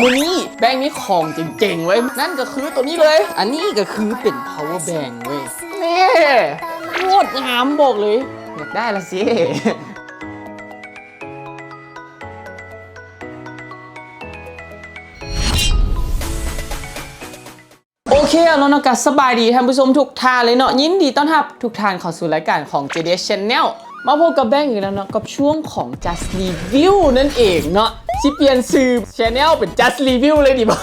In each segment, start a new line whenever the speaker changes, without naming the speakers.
มือนี้แบงค์นี้ของเจ๋งๆเว้ย นั่นก็คือตัวนี้เลย อันนี้ก็คือเป็น power bank เว้ยนี่โคตรงามบอกเลย อยากได้ละสิโอเคเอาแล้วเนาะก็สบายดีท่านผู้ชมทุกท่านเลยเนาะยินดีต้อนรับทุกท่านเข้าสู่รายการของ JD Channel มาพบกับแบงค์อีกแล้วเนาะกับช่วงของ Just Review นั่นเองเนาะ สิเปลี่ยนชื่อ Channel เป็น Just Review เลยดิบอ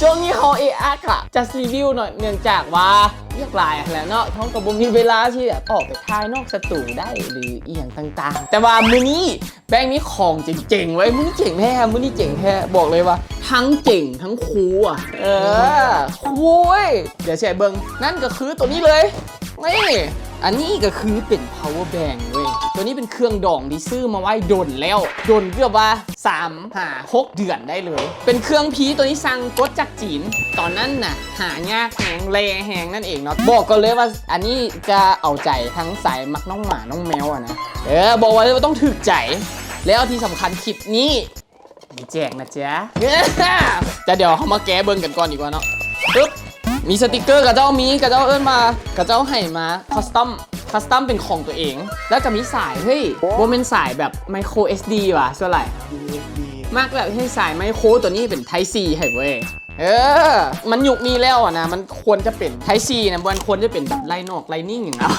ช่วงนี้เขาเอะอะค่ะ Just Review เนาะเนื่องจากว่าเรียกลายแหล้วเนาะท้องกับบุมีเวลาที่จะออกไปทายนอกสตูได้หรืออีหยังต่างๆ แต่ว่ามื้อนี้แบงค์นี้ของเจ๋งๆไว้มื้อนี้เจ๋งแท้มื้อนี้เจ๋งแท้บอกเลยว่า ทั้งเจ๋งทั้งคูอะ เออคุ้ยเดี๋ยวแชร์เบิงนั่นก็คือตัวนี้เลยนี่อันนี้ก็คือเป็น power bank เว้ย ตัวนี้เป็นเครื่องดองที่ซื้อมาไว้ดนแล้วดนเกือบว่า 3 หา 6 เดือนได้เลย เป็นเครื่องพีตัวนี้สั่งกดจากจีน ตอนนั้นน่ะหายากแหงแลแหงนั่นเองเนาะบอกกันเลยว่าอันนี้จะเอาใจทั้งสายมักน้องหมาน้องแมวอะนะเออบอกไว้เลยว่าต้องถึกใจ แล้วที่สำคัญคลิปนี้มีแจกนะจ๊ะจะเดี๋ยวเขามาแก้เบิ้งกันก่อนดีกว่าเนาะปึ๊บมีสติกเกอร์กับเจ้ามีกับเจ้าเอิ้นมากับเจ้าให้มาคัสตอม คัสตอมเป็นของตัวเอง แล้วก็มีสาย เฮ้ยโบเป็นสายแบบไมโคร SD ว่ะส่วนไหร่มากแบบให้สายไมโครตัวนี้เป็นไทซีให้เว้ย เออ มันยุคนี้แล้วอะนะ มันควรจะเป็นไทซีนะมันควรจะเป็นแบบไลนอกไลนิ่งอย่างเงี้ย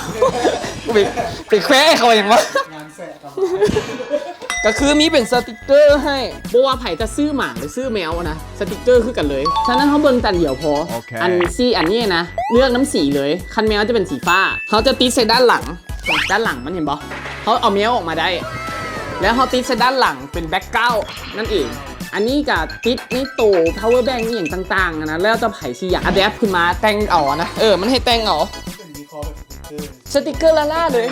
ไปไปแควะเขาอย่างวะ
งานแสะกับ
ก็คือมีเป็นสติกเกอร์ให้บว่าไผ่จะซื้อหมาหรือซื้อแมวนะสติกเกอร์คือกันเลย ฉะนั้นเขาเบิ่งตันเดียวพอ
โอเค
อันซี่อันนี้นะ เลือกน้ำสีเลย คันแมวจะเป็นสีฟ้า เขาจะติดใส่ด้านหลัง ด้านหลังมันเห็นปะเขาเอาแมวออกมาได้ แล้วเขาติดใส่ด้านหลังเป็นแบ็กเก้านั่นเอง อันนี้กับติดในโต power bank นี่อย่างต่างๆอะนะแล้วจะไผ่สีอยากอัดแอปขึ้นมาแต่งเอาอะนะ เออ มันให้แต่งเอา
เป็นวีคอร์แบบ สติกเกอร์
ละล่าเลย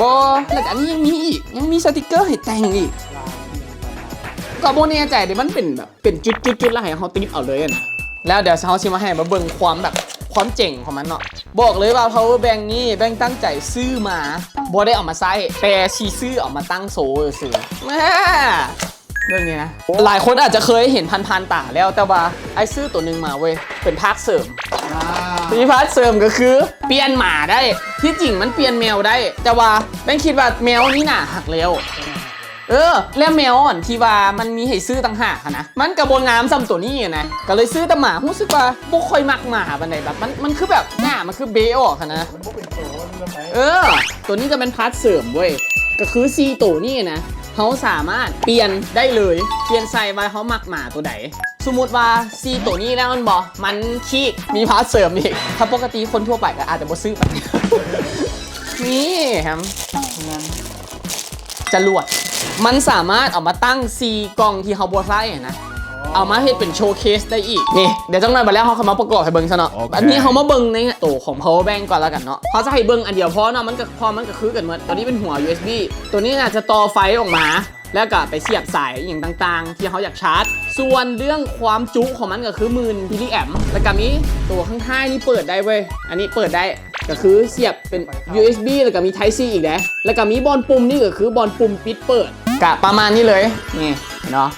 บอ
แล้วก็อันนี้ยังมีอีก ยังมีสติกเกอร์ให้แต่งอีก
ลายที่มีปัญหา
ก็โบแน่ใจเดี๋ยวมันเป็นแบบเป็นจุดจุดจุดๆๆแล้วให้เขาติดเอาเลยนะแล้วเดี๋ยวเขาชิมาให้มาเบิ่งความแบบความเจ๋งของมันเนาะบอกเลยว่า power bank นี่แบงตั้งใจซื้อมาบ่ได้ออกมาใช้แต่ชีซื้อออกมาตั้งโซ่ซื้อแม่เรื่องนี้นะ หลายคนอาจจะเคยเห็นพันๆตาแล้วแต่ว่าไอ้ซื้อตัวหนึ่งมาเว้ยเป็นพาร์ทเสริม
อ่า
มีพาร์ทเสริมก็คือ เปลี่ยนหมาได้ ที่จริงมันเปลี่ยนแมวได้ แต่ว่าแบงค์คิดว่าแมวนี่น่ะหักแล้ว เออ แล้วแมวอ่อนที่ว่ามันมีให้ซื้อต่างหากอะนะ มันกระบวนงามซ้ำตัวนี้อะนะ ก็เลยซื้อแต่หมารู้สึกว่าบ่ค่อยมักหมาบันไดแบบมันมันคือแบบหน้ามันคือเบออกอะนะ
มันพวกเป็นโตมันเรื่องไหม
เออ ตัวนี้จะเป็นพาร์ทเสริมเว้ย ก็คือซีตัวนี้นะเขาสามารถเปลี่ยนได้เลย เปลี่ยนใส่ไว้เขามักหมาตัวใด สมมติว่าซีตัวนี้แล้วมันบอกมันขี้มีพาร์ทเสริมอีก ถ้าปกติคนทั่วไปก็อาจจะบ่ซื้อแบบนี้นี่ครับ
งาน
จรวด มันสามารถเอามาตั้งซีกล่องที่เขาบัวไส้นะ เอามาให้เป็นโชว์เคสได้อีก นี่ เดี๋ยวจังหน่อยมาแล้วเขาเขามาประกอบให้เบิ้งซะเนาะ
โอเค
อันนี้เขามาเบิ้งในตัวของ power bank ก่อนแล้วกันเนาะเขาจะให้เบิ้งอันเดียวเพราะเนาะมันก็พอมันก็คือกันหมดตัวนี้เป็นหัว USB ตัวนี้น่าจะต่อไฟออกมา แล้วก็ไปเสียบสายอย่างต่าง ๆ ที่เขาอยากชาร์จ ส่วนเรื่องความจุของมันก็คือหมื่นพิลิแอมแล้วก็มีตัวข้างท้ายนี่เปิดได้เว้ย อันนี้เปิดได้ก็คือเสียบเป็น USB แล้วก็มี Type C อีกนะแล้วก็มีบอลปุ่มนี่ก็คือบอลปุ่มปิดเปิดกะประมาณนี้เลย นี่เห็นเนาะ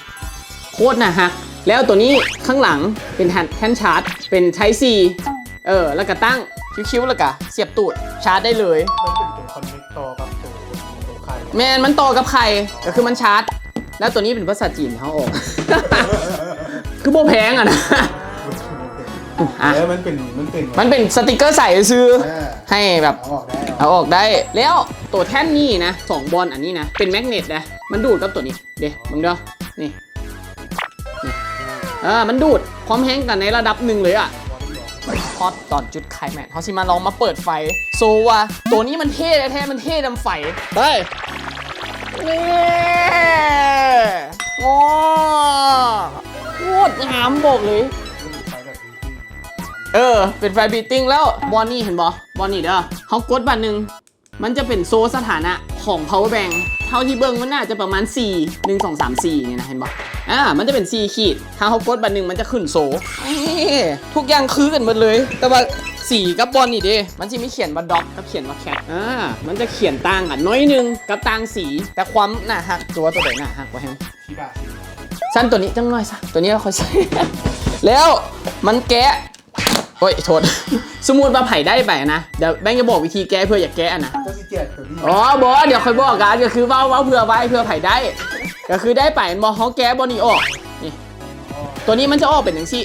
โคตรนะฮะ แล้วตัวนี้ข้างหลังเป็นแท่นแท่นชาร์จ เป็นไทซีเออ แล้วก็ตั้งคิ้วๆ แล้วก็เสียบตูดชาร์จได้เลย
มันเป็นตัวคอนเนคต่อกับตัวตัวใคร
แมนมันต่อกับใครก็คือมันชาร์จ แล้วตัวนี้เป็นภาษาจีนเขาออก คือโบแพงอะนะอะ
แล้วมันเป็นมันเป็น
มันเป็นสติกเกอร์ใส่ซื้อ
เออ
ให้แบบ
เอาออกได้เหรอ
เอาออกได้แล้วตัวแท่นนี่นะสองบอลอันนี้นะ เป็นแมกเนตนะมันดูดกับตัวนี้ เดี๋ยวมึงเด้อนี่นี่เออมันดูดความแห้งกันในระดับหนึ่งเลยอะพอตอนจุดไคลแม็กซ์เขาสิมาลองมาเปิดไฟ โซว่าตัวนี้มันเท่แท้ๆมันเท่ดำไฟเฮ้ย นี่โอ้โคตรงามบอกเลย เออ เป็นไฟบีตติ้งแล้ว บอลนี่เห็นบอบอลนี่เด้อเขากดบัตรหนึ่ง มันจะเป็นโซสถานะของ power bank เท่าที่เบิ้งมันน่าจะประมาณ 4 1 2 3 4เนี่ยนะเห็นบออ่า มันจะเป็น 4 ขีด ถ้าเขากดบัตรหนึ่งมันจะขึ้นโซทุกอย่างคือกันหมดเลย แต่ว่า สีกับบอลนี่เด้มันจะมีเขียนว่าด็อกกับเขียนว่าแคทอ่ามันจะเขียนต่างกันน้อยหนึงกับต่างสี แต่ความหน้าหักตัวตัวไหนหน้าหักกว่าแฮม
ชิบะ
สั้นตัวนี้จังหน่อยซะตัวนี้เราค่อยใส่แล้วมันแกะโอ้ยโทษ สมมุติว่าไผ่ได้ไปนะเดี๋ยวแบงค์จะบอกวิธีแก้เพื่ออย่าแกะนะ
เจ้าสิแจกตัวนี้
อ๋อบอเดี๋ยวค่อยบอกกันก็คือเว่าเว่าเพื่อไว้เพื่อไผ่ได้ ก็คือได้ไปบอเขาแก้บอนี่ออกนี่ตัวนี้มันจะออกเป็นอย่างซี่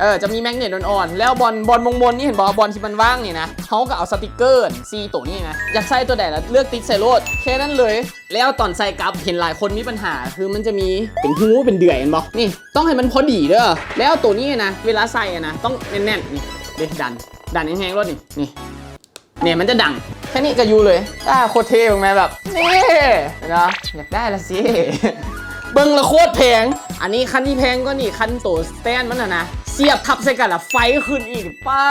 เออจะมีแมกเนตอ่อนๆแล้วบอลบอลมงบนนี่เห็นบอลบอลที่มันว่างนี่นะเขาก็เอาสติกเกอร์ซีตัวนี้นะอยากใส่ตัวไหนแล้วเลือกติ๊กใส่โลดแค่นั้นเลย แล้วตอนใส่กลับเห็นหลายคนมีปัญหา คือมันจะมีเป็นหูเป็นเดือยเห็นบอนี่ต้องให้มันพอดีเด้อแล้วตัวนี้นะเวลาใส่อะนะต้องแน่นๆนี่เด็ดัน ดันแห้งๆรถนี่นี่เนี่ยมันจะดังแค่นี้ก็ยูเลยอ่าโคตรเท่ถูกไหมแบบนี่นะอยากได้ละสิเบิ้งละโคตรแพง อันนี้คันที่แพงก็นี่คันโตสแตนมันนะนะ เสียบทับใส่กันละไฟขึ้นอีก ป้า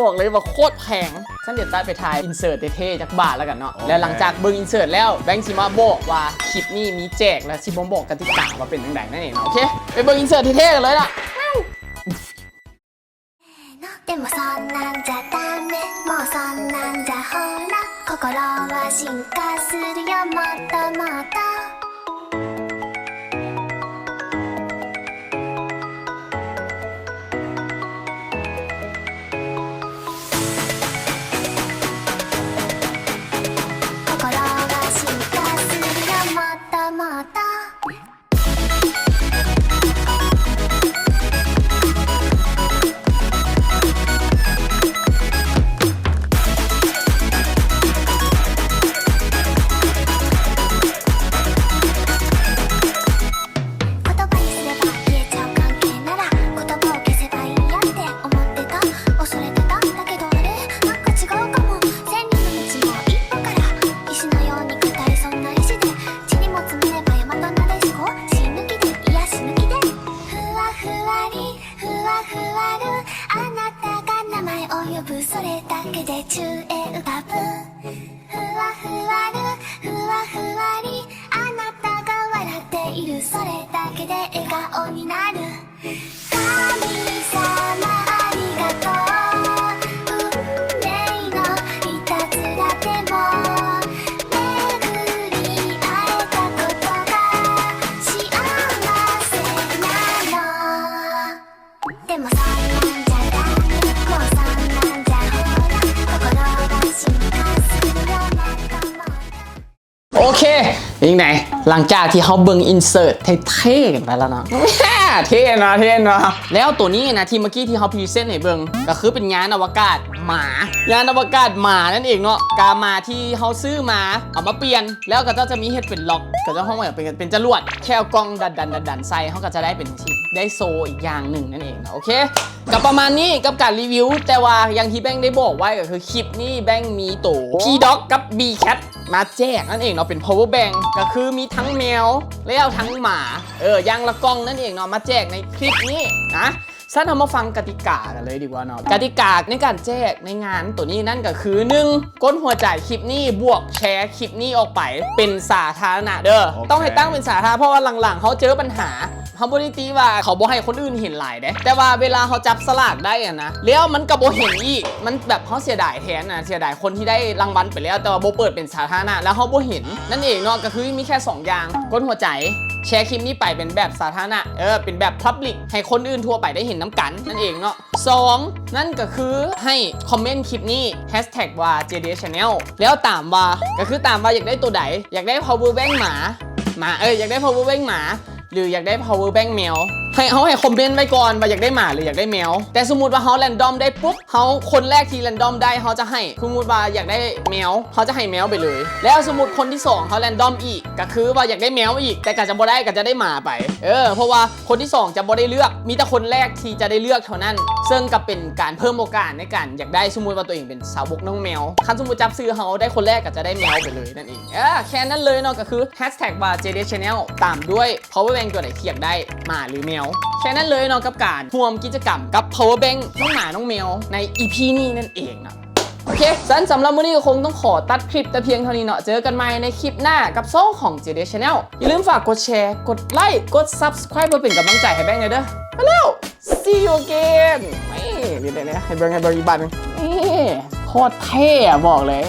บอกเลยว่าโคตรแพงฉันเดี๋ยวตัดไปถ่ายอินเสิร์ตเท่ๆจากบาทแล้วกันเนาะ แล้วหลังจากเบิ้งอินเสิร์ตแล้วแบงค์ชิมาบอกว่าคลิปนี้มีแจกและชิบอมบอกกติกาว่าเป็นยังไงนั่นเองเนาะโอเค ไปเบิ้งอินเสิร์ตเท่ๆกันเลยล่ะ
でもそんなんじゃダメもうそんなんじゃほら心は進化するよもっともっと
day หลังจากที่เขาเบิ่งอินเสิร์ตเท่ๆกันไปแล้วเนาะเท่นะเท่นะแล้วตัวนี้นะที่เมื่อกี้ที่เขาพรีเซนต์ให้เบิ่งก็คือเป็นงานอวกาศหมางานอวกาศหมานั่นเองเนาะกามาที่เขาซื้อมาเอามาเปลี่ยนแล้วก็จะมีเฮ็ดเป็นล็อก ก็จะห้องแบบเป็นเป็นจรวดแค่เอากล้องดันดันดันดันใส่เขาก็จะได้เป็นที่ได้โซอีกอย่างหนึ่งนั่นเองนะโอเคกับประมาณนี้กับการรีวิว แต่ว่าอย่างที่แบงค์ได้บอกไว้ก็คือคลิปนี้แบงค์มีตัว P Dog กับ B Cat มาแจกนั่นเองเนาะเป็น power bank ก็คือมีทั้งแมวแล้วทั้งหมาเออย่างละกล้องนั่นเองเนาะมาแจกในคลิปนี้นะ สั้นเอามาฟังกติกากันเลยดีกว่าเนาะกติกาในการแจกในงานตัวนี้นั่นก็คือ 1. ก้นหัวใจายคลิปนี้บวกแชร์คลิปนี้ออกไปเป็นสาธารณะเด้อ
โอเค
ต้องให้ตั้งเป็นสาธารณะเพราะว่าหลังๆเขาเจอปัญหาเขาบริตีว่าเขาบ่ให้คนอื่นเห็นหลายเด้แต่ว่าเวลาเขาจับสลากได้อะนะแล้วมันก็บ่เห็นอีก มันแบบเขาเสียดายแทนนะเสียดายคนที่ได้รางวัลไปแล้วแต่ว่าบ่เปิดเป็นสาธารณะแล้วเขาบ่เห็นนั่นเองเนาะก็คือมีแค่ 2 อย่างกดหัวใจ แชร์คลิปนี้ไปเป็นแบบสาธารณะ เออ เป็นแบบ Public ให้คนอื่นทั่วไปได้เห็นน้ำกัน นั่นเองเนาะสองนั่นก็คือให้คอมเมนต์คลิปนี้แฮชแท็กว่า JD Channel แล้วตามว่าก็คือตามว่าอยากได้ตัวใดอยากได้ power bank หมาหมาเอออยากได้ power bank หมา หรืออยากได้ power bank แมวให้เขาให้คอมเมนต์ไว้ก่อนว่าอยากได้หมาหรืออยากได้แมว แต่สมมติว่าเขาแรนดอมได้ปุ๊บเขาคนแรกที่แรนดอมได้เขาจะให้สมมติว่าอยากได้แมวเขาจะให้แมวไปเลย แล้วสมมติคนที่สองเขาแรนดอมอีกก็คือว่าอยากได้แมวอีก แต่ก็จะบ่ได้ก็จะได้หมาไป เออ เพราะว่าคนที่สองจะบ่ได้เลือก มีแต่คนแรกที่จะได้เลือกเท่านั้น ซึ่งก็เป็นการเพิ่มโอกาสในการอยากได้สมมติว่าตัวเองเป็นสาวกน้องแมวคันสมมติจับซื้อเขาได้คนแรกก็จะได้แมวไปเลยนั่นเองเออแค่นั้นเลยเนาะก็คือ hashtag bar JD Channel ตามด้วย power bank ตัวไหนที่อยากได้หมาหรือแมวแค่นั้นเลยเนาะกับการร่วมกิจกรรมกับ power bank น้องหมาน้องแมวใน EP นี้นั่นเองนะโอเคสันสำหรับมื้อนี้ก็คงต้องขอตัดคลิปแต่เพียงเท่านี้เนาะ เจอกันใหม่ในคลิปหน้ากับโซ่ของ JD Channel อย่าลืมฝากกดแชร์ กดไลค์ กด Subscribe เพื่อเป็นกำลังใจให้แบงค์เลยเด้อไปแล้ว see you again นี่เดี๋ยวๆๆให้เบิ่งให้เบิ่งอีกบัตรนึงนี่โคตรเท่บอกเลย